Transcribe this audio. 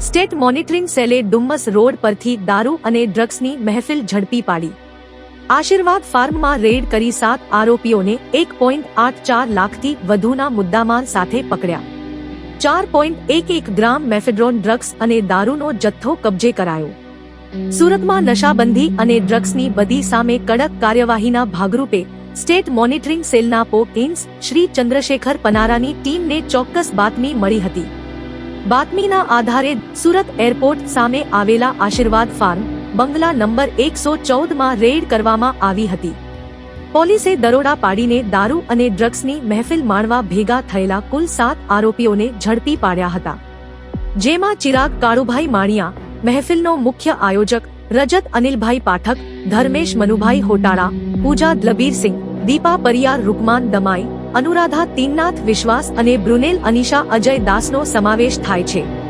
State monitoring સેલે Dumas road પરથી દારૂ અને ડ્રગ્સની મહેફિલ ઝડપી પાડી. આશીર્વાદ ફાર્મમાં રેડ કરી સાત આરોપીઓને એક પોઈન્ટ આઠ ચાર લાખથી વધુના મુદ્દામાલ સાથે પકડ્યા. ચાર પોઈન્ટ એક એક ગ્રામ મેફેડ્રોન ડ્રગ્સ અને દારૂનો જથ્થો કબજે કરાયો. સુરતમાં નશાબંધી અને ડ્રગ્સની બધી સામે કડક કાર્યવાહીના ભાગરૂપે સ્ટેટ મોનિટરિંગ સેલના પોઇન્સ શ્રી ચંદ્રશેખર પનારાની ટીમને ચોક્કસ બાતમી મળી હતી. બાતમીના આધારે સુરત એરપોર્ટ સામે આવેલા આશીર્વાદ ફાર્મ, બંગલા નંબર એકસો ચૌદમાં રેડ કરવામાં આવી હતી. પોલીસે દરોડા પાડીને દારૂ અને ડ્રગ્સની મહેફિલ માણવા ભેગા થયેલા કુલ સાત આરોપીઓને ઝડપી પાડ્યા હતા. જેમાં ચિરાગ કાળુભાઈ માણિયા, મહેફિલનો મુખ્ય આયોજક રજત અનિલભાઈ પાઠક, ધર્મેશ મનુભાઈ હોટાળા, પૂજા દલબીરસિંહ, દીપા પરિયાર રૂકમાન દમાઈ અનુરાધા તીનનાથ વિશ્વાસ અને બ્રુનેલ અનિશા અજય દાસનો સમાવેશ થાય છે.